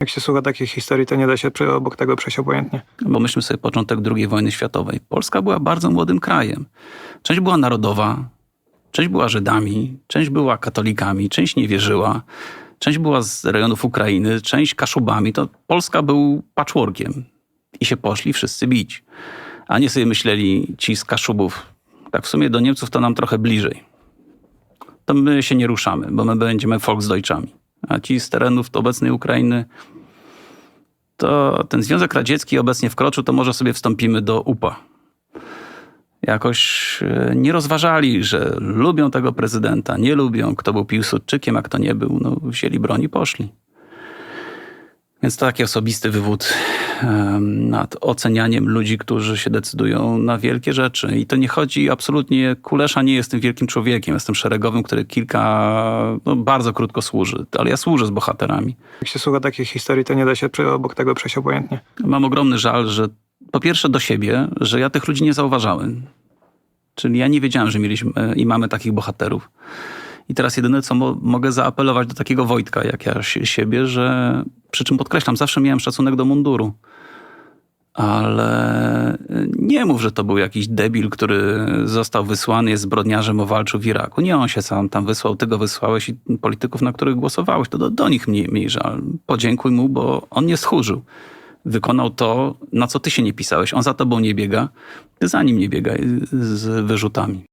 Jak się słucha takich historii, to nie da się obok tego przejść obojętnie. Bo myśmy sobie początek II wojny światowej. Polska była bardzo młodym krajem. Część była narodowa, część była Żydami, część była katolikami, część nie wierzyła, część była z rejonów Ukrainy, część Kaszubami. To Polska był patchworkiem. I się poszli wszyscy bić. A nie sobie myśleli ci z Kaszubów, tak w sumie do Niemców to nam trochę bliżej. To my się nie ruszamy, bo my będziemy Volksdeutschami. A ci z terenów obecnej Ukrainy to ten Związek Radziecki obecnie wkroczył, to może sobie wstąpimy do UPA. Jakoś e, nie rozważali, że lubią tego prezydenta, nie lubią, kto był Piłsudczykiem, a kto nie był. No, wzięli broń i poszli. Więc to taki osobisty wywód nad ocenianiem ludzi, którzy się decydują na wielkie rzeczy. I to nie chodzi absolutnie, Kulesza nie jest tym wielkim człowiekiem, jestem szeregowym, który kilka, no, bardzo krótko służy, ale ja służę z bohaterami. Jak się słucha takich historii, to nie da się obok tego przejść obojętnie. Mam ogromny żal, że po pierwsze do siebie, że ja tych ludzi nie zauważałem. Czyli ja nie wiedziałem, że mieliśmy e, i mamy takich bohaterów. I teraz jedyne, co mo- mogę zaapelować do takiego Wojtka, jak ja si- siebie, że przy czym podkreślam, zawsze miałem szacunek do munduru. Ale nie mów, że to był jakiś debil, który został wysłany, jest zbrodniarzem, walczył w Iraku. Nie on się sam tam wysłał, ty go wysłałeś i polityków, na których głosowałeś, to do, do nich mniej, mniej żal. Podziękuj mu, bo on nie schórzył wykonał to, na co ty się nie pisałeś. On za tobą nie biega, ty za nim nie biegaj z wyrzutami.